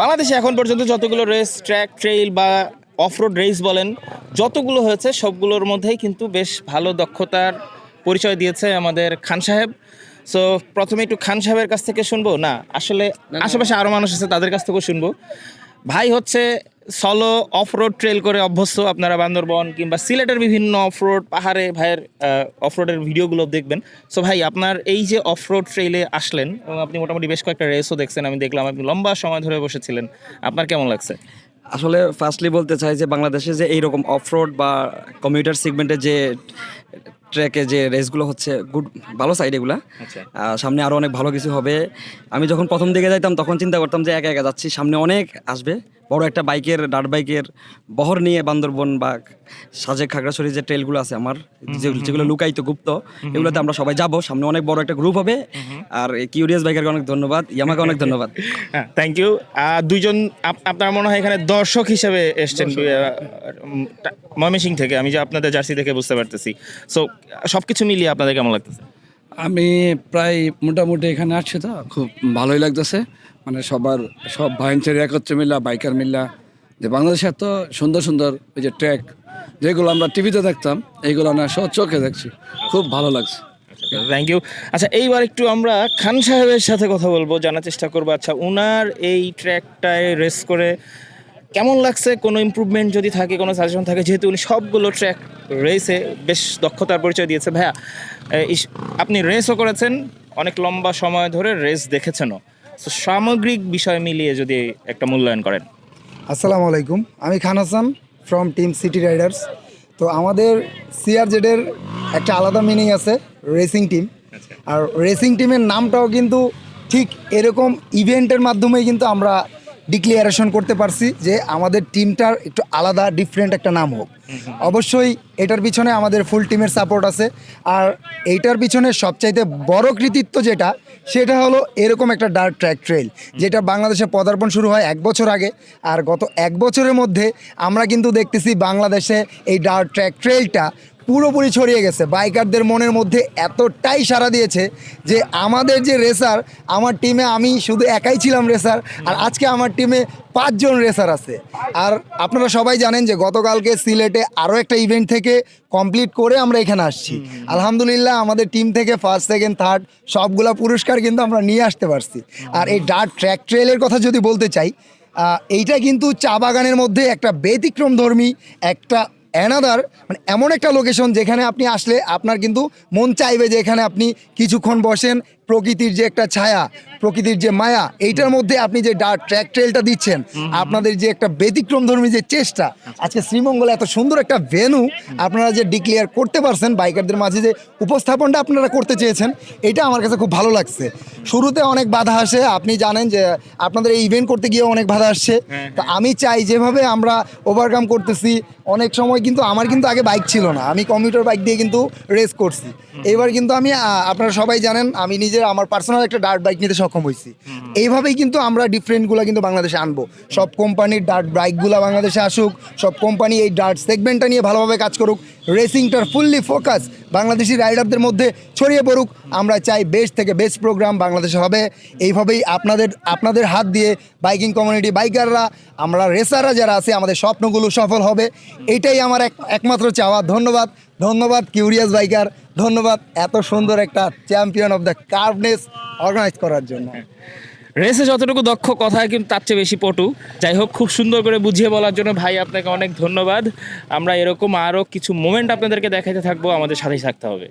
বাংলাদেশে এখন পর্যন্ত যতগুলো রেস ট্র্যাক ট্রেইল বা অফরোড রেস বলেন যতগুলো হয়েছে সবগুলোর মধ্যেই কিন্তু বেশ ভালো দক্ষতার পরিচয় দিয়েছে আমাদের খান সাহেব। সো প্রথমে একটু খান সাহেবের কাছ থেকে শুনব? না আসলে আশেপাশে আরও মানুষ আছে তাদের কাছ থেকেও শুনব। ভাই হচ্ছে সলো অফরোড ট্রেল করে অভ্যস্ত আপনারা বান্দরবন কিংবা সিলেটের বিভিন্ন অফরোড পাহাড়ে ভাইয়ের অফরোডের ভিডিওগুলো দেখবেন। সো ভাই, আপনার এই যে অফরোড ট্রেলে আসলেন এবং আপনি মোটামুটি বেশ কয়েকটা রেসও দেখছেন, আমি দেখলাম আপনি লম্বা সময় ধরে বসেছিলেন। আপনার কেমন লাগছে? আসলে ফার্স্টলি বলতে চাই যে বাংলাদেশে যে এইরকম অফরোড বা কমিউটার সেগমেন্টে যে ট্র্যাকে যে রেসগুলো হচ্ছে গুড ভালো সাইড এগুলা। আচ্ছা। সামনে আরও অনেক ভালো কিছু হবে। আমি যখন প্রথম দিকে যাইতাম তখন চিন্তা করতাম যে একা একা যাচ্ছি। সামনে অনেক আসবে। বড় একটা বাইকের ডাট বাইকের বহর নিয়ে বান্দরবন বা সাজেক খাগড়াছড়ি যে ট্রেলগুলো আছে আমার যেগুলো লুকায়িত গুপ্ত এগুলোতে আমরা সবাই যাব। সামনে অনেক বড় একটা গ্রুপ হবে। আর কিউরিয়াস বাইকের অনেক ধন্যবাদ ইয়ামাকে অনেক ধন্যবাদ। হ্যাঁ থ্যাংক ইউ দুইজন আপ- আপনার মনে হয় এখানে দর্শক হিসেবে এসছেন ময়মনসিং থেকে আমি যে আপনাদের জার্সি দেখে বুঝতে পারতেছি। সো সব কিছু মিলিয়ে আপনাদের কেমন লাগতেছে? আমি প্রায় মোটামুটি এখানে আসছি তো খুব ভালোই লাগতেছে। মানে সবার সব ভাইনচের একত্রে মিলা বাইকার মিলা যে বাংলাদেশে এত সুন্দর সুন্দর ওই যে ট্র্যাক যেগুলো আমরা টিভিতে দেখতাম এইগুলো না সব চোখে দেখছি। খুব ভালো লাগছে। থ্যাংক ইউ আচ্ছা এইবার একটু আমরা খান সাহেবের সাথে কথা বলব জানার চেষ্টা করব। আচ্ছা উনার এই ট্র্যাকটায় রেস করে কেমন লাগছে? কোনো ইম্প্রুভমেন্ট যদি থাকে কোনো সাজেশন থাকে যেহেতু উনি সবগুলো ট্র্যাক রেসে বেশ দক্ষতার পরিচয় দিয়েছে। ভাইয়া ইস- আপনি রেসও করেছেন অনেক লম্বা সময় ধরে রেস দেখেছেনও। তো সামগ্রিক বিষয় মিলিয়ে যদি একটা মূল্যায়ন করেন। আসসালামু আলাইকুম। আমি Khan Hasan from team City Riders তো আমাদের সিআরজেডের একটা আলাদা মিনিং আছে রেসিং টিম আর রেসিং টিমের নামটাও কিন্তু ঠিক এরকম ইভেন্টের মাধ্যমেই কিন্তু আমরা ডিক্লিয়ারেশন করতে পারছি যে আমাদের টিমটার একটু আলাদা ডিফারেন্ট একটা নাম হোক। অবশ্যই এটার পিছনে আমাদের ফুল টিমের সাপোর্ট আছে। আর এইটার পিছনে সবচাইতে বড় কৃতিত্ব যেটা, সেটা হলো এরকম একটা ডার্ক ট্র্যাক ট্রেল যেটা বাংলাদেশে পদার্পণ শুরু হয় এক বছর আগে। আর গত এক বছরের মধ্যে আমরা কিন্তু দেখতেছি বাংলাদেশে এই ডার্ক ট্র্যাক ট্রেলটা পুরোপুরি ছড়িয়ে গেছে। বাইকারদের মনের মধ্যে এতটাই সাড়া দিয়েছে যে আমাদের যে রেসার, আমার টিমে আমি শুধু একাই ছিলাম রেসার আর আজকে আমার টিমে পাঁচজন রেসার আছে। আর আপনারা সবাই জানেন যে গতকালকে সিলেটে আরও একটা ইভেন্ট থেকে কমপ্লিট করে আমরা এখানে আসছি। আলহামদুলিল্লাহ আমাদের টিম থেকে ফার্স্ট, সেকেন্ড, থার্ড সবগুলা পুরস্কার কিন্তু আমরা নিয়ে আসতে পারছি। আর এই ডার্ট ট্র্যাক ট্রেলের কথা যদি বলতে চাই এইটা কিন্তু চা বাগানের মধ্যে একটা ব্যতিক্রম ধর্মী একটা অ্যানাদার মানে এমন একটা লোকেশন যেখানে আপনি আসলে আপনার কিন্তু মন চাইবে যে এখানে আপনি কিছুক্ষণ বসেন প্রকৃতির যে একটা ছায়া প্রকৃতির যে মায়া এইটার মধ্যে আপনি যে ট্র্যাক ট্রেলটা দিচ্ছেন আপনাদের যে একটা ব্যতিক্রম ধর্মী যে চেষ্টা আজকে শ্রীমঙ্গলে এত সুন্দর একটা ভেনু আপনারা যে ডিক্লেয়ার করতে পারছেন বাইকারদের মাঝে যে উপস্থাপনটা আপনারা করতে চেয়েছেন এটা আমার কাছে খুব ভালো লাগছে। শুরুতে অনেক বাধা আসে আপনি জানেন যে আপনাদের এই ইভেন্ট করতে গিয়ে অনেক বাধা আসছে। তো আমি চাই যেভাবে আমরা ওভারকাম করতেছি অনেক সময় কিন্তু আমার কিন্তু আগে বাইক ছিল না আমি কম্পিউটার বাইক দিয়ে কিন্তু রেস করছি। এবার কিন্তু আমি আপনারা সবাই জানেন আমি নিজে আমার পার্সোনাল একটা ডার্ট বাইক নিতে সক্ষম হয়েছি এইভাবেই কিন্তু আমরা ডিফারেন্টগুলো কিন্তু বাংলাদেশে আনব। সব কোম্পানির ডার্ট বাইকগুলো বাংলাদেশে আসুক, সব কোম্পানি এই ডার্ট সেগমেন্টটা নিয়ে ভালোভাবে কাজ করুক। রেসিংটার ফুললি ফোকাস বাংলাদেশি রাইডারদের মধ্যে ছড়িয়ে পড়ুক। আমরা চাই বেস্ট থেকে বেস্ট প্রোগ্রাম বাংলাদেশে হবে। এইভাবেই আপনাদের আপনাদের হাত দিয়ে বাইকিং কমিউনিটি বাইকাররা আমরা রেসাররা যারা আছে, আমাদের স্বপ্নগুলো সফল হবে। এটাই আমার এক, একমাত্র চাওয়া। ধন্যবাদ ধন্যবাদ কিউরিয়াস বাইকার ধন্যবাদ এত সুন্দর একটা champion of the curveness organise করার জন্য। রেসে যতটুকু দক্ষ কথায় কিন্তু তার চেয়ে বেশি পটু। যাই হোক, খুব সুন্দর করে বুঝিয়ে বলার জন্য ভাই আপনাকে অনেক ধন্যবাদ। আমরা এরকম আরও কিছু মোমেন্ট আপনাদেরকে দেখাতে থাকব, আমাদের সাথেই থাকতে হবে।